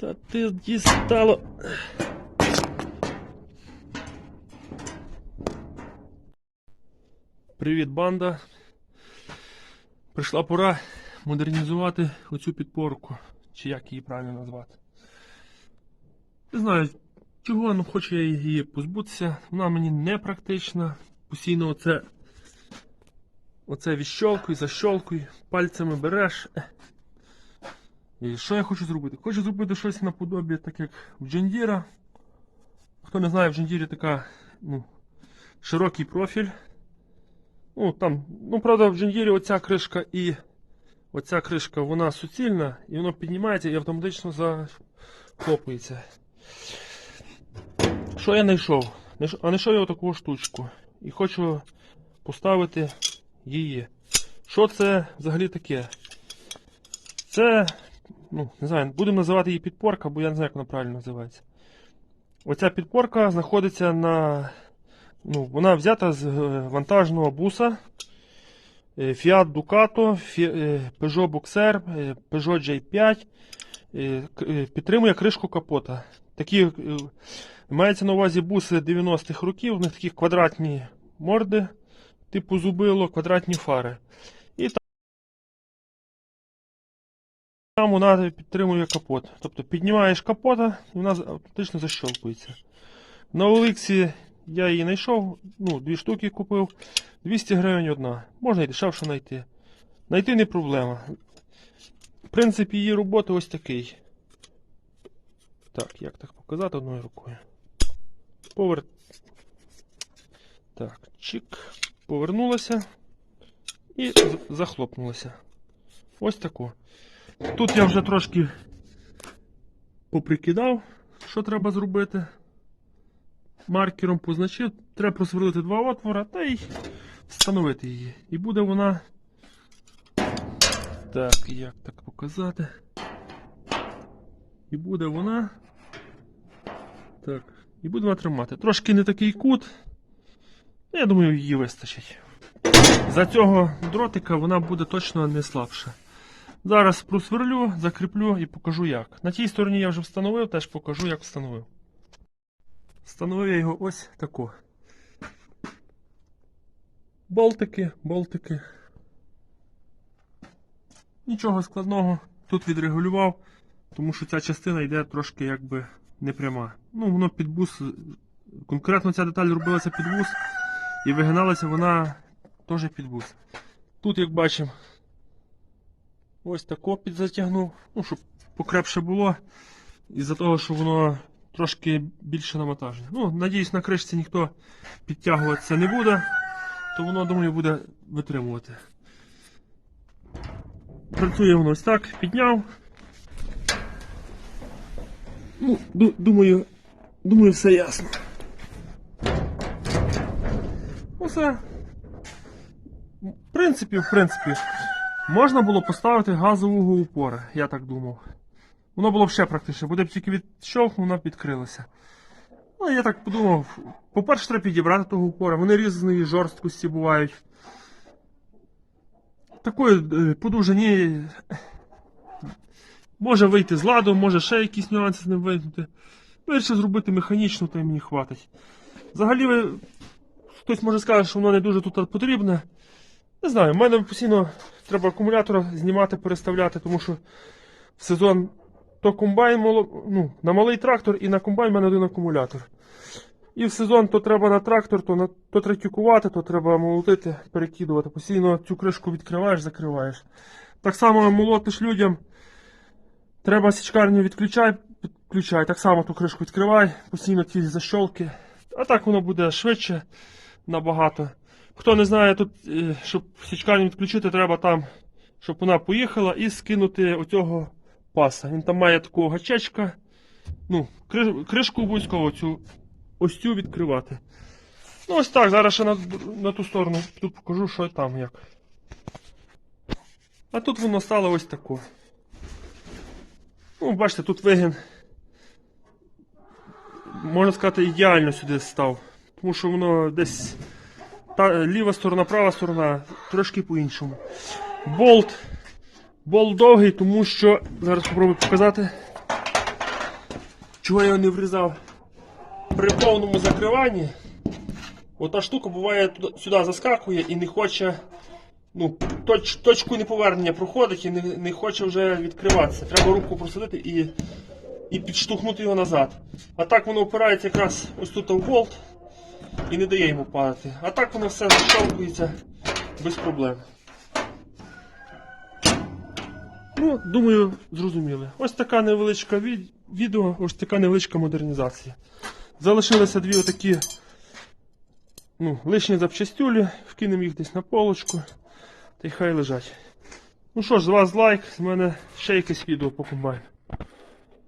Та ти дістало. Привіт, банда. Прийшла пора модернізувати оцю підпорку. Чи як її правильно назвати. Не знаю, чого, ну хочу я її позбутися. Вона мені не практична. Постійно оце. Оце відщолкуй, защолкуй, пальцями береш. І що я хочу зробити? Хочу зробити щось наподобі, так як в Джендіра. Хто не знає, в Джендірі така ну, широкий профіль. Ну, там, ну, правда, в Джендірі оця кришка і оця кришка, вона суцільна, і воно піднімається і автоматично захлопується. Що я знайшов? Знайш- А знайшов я отаку штучку. І хочу поставити її. Що це взагалі таке? Це ну, не знаю, будемо називати її підпорка, бо я не знаю, як вона правильно називається. Оця підпорка знаходиться на. Ну, вона взята з е, вантажного буса е, Fiat Ducato, е, Peugeot Boxer, Peugeot J5. е, к- е, Підтримує кришку капота. Такі мається на увазі буси 90-х років, у них такі квадратні морди, типу зубило, квадратні фари. Там вона підтримує капот. Тобто піднімаєш капота і вона автоматично защолкується. На Оликсі я її знайшов, ну, дві штуки купив, 200 гривень одна. Можна і дешевше знайти. Знайти не проблема. Принцип її роботи ось такий. Так, як так показати одною рукою. Повер... Так, чик. Повернулася і захлопнулася. Ось тако. Тут я вже трошки поприкидав, що треба зробити. Маркером позначив, треба просверлити два отвора та й встановити її. І буде вона. Так, як так показати? І буде вона. Так. І буде вона тримати. Трошки не такий кут. Я думаю, її вистачить. За цього дротика вона буде точно не слабша. Зараз просверлю, закріплю і покажу як. На тій стороні я вже встановив, теж покажу, як встановив. Встановив я його ось тако. Болтики, болтики. Нічого складного. Тут відрегулював, тому що ця частина йде трошки якби непряма. Ну, воно під бус. Конкретно ця деталь робилася під бус і вигиналася вона теж під бус. Тут, як бачимо, Ось тако підзатягнув, ну, щоб покрепше було. Із-за того, що воно трошки більше навантаження. Ну, надіюсь, на кришці ніхто підтягуватися не буде, то воно, думаю, буде витримувати. Працює воно ось так, підняв. Ну, думаю, думаю, все ясно. Усе. В принципі, в принципі. Можна було поставити газового упора, я так думав. Воно було б ще практичніше, буде б тільки відщовхнув, вона б відкрилася. Ну, я так подумав, по-перше, треба підібрати того упора, вони різної жорсткості бувають. Такої е, по довжині може вийти з ладу, може ще якісь нюанси з ним виникнути. Вирішив зробити механічно, то й мені хватить. Взагалі, ви, хтось може сказати, що воно не дуже тут потрібне. Не знаю, в мене постійно треба акумулятор знімати, переставляти, тому що в сезон то комбайн ну, на малий трактор і на комбайн в мене один акумулятор. І в сезон то треба на трактор, то, на, то третюкувати, то треба молотити, перекидувати. Постійно цю кришку відкриваєш, закриваєш. Так само молотиш людям. Треба січкарню відключай, підключай. Так само ту кришку відкривай, постійно ті защолки. А так воно буде швидше набагато. Хто не знає, тут, е, щоб січкарню відключити, треба там, щоб вона поїхала і скинути оцього паса. Він там має такого гачечка. Ну, кришку обов'язково цю ось цю відкривати. Ну ось так, зараз ще на, на ту сторону тут покажу, що там як. А тут воно стало ось тако. Ну, бачите, тут вигін. Можна сказати, ідеально сюди став. Тому що воно десь та, ліва сторона, права сторона, трошки по-іншому. Болт. Болт довгий, тому що. Зараз спробую показати. чого я його не врізав при повному закриванні. Ота штука буває сюди заскакує і не хоче. Ну, точ, точку неповернення проходить і не, не хоче вже відкриватися. Треба руку просадити і, і підштовхнути його назад. А так воно опирається якраз ось тут в болт і не дає йому падати. А так воно все защелкується без проблем. Ну, думаю, зрозуміли. Ось така невеличка від... відео, ось така невеличка модернізація. Залишилися дві отакі ну, лишні запчастюлі, вкинемо їх десь на полочку, та й хай лежать. Ну що ж, з вас лайк, з мене ще якесь відео по комбайну.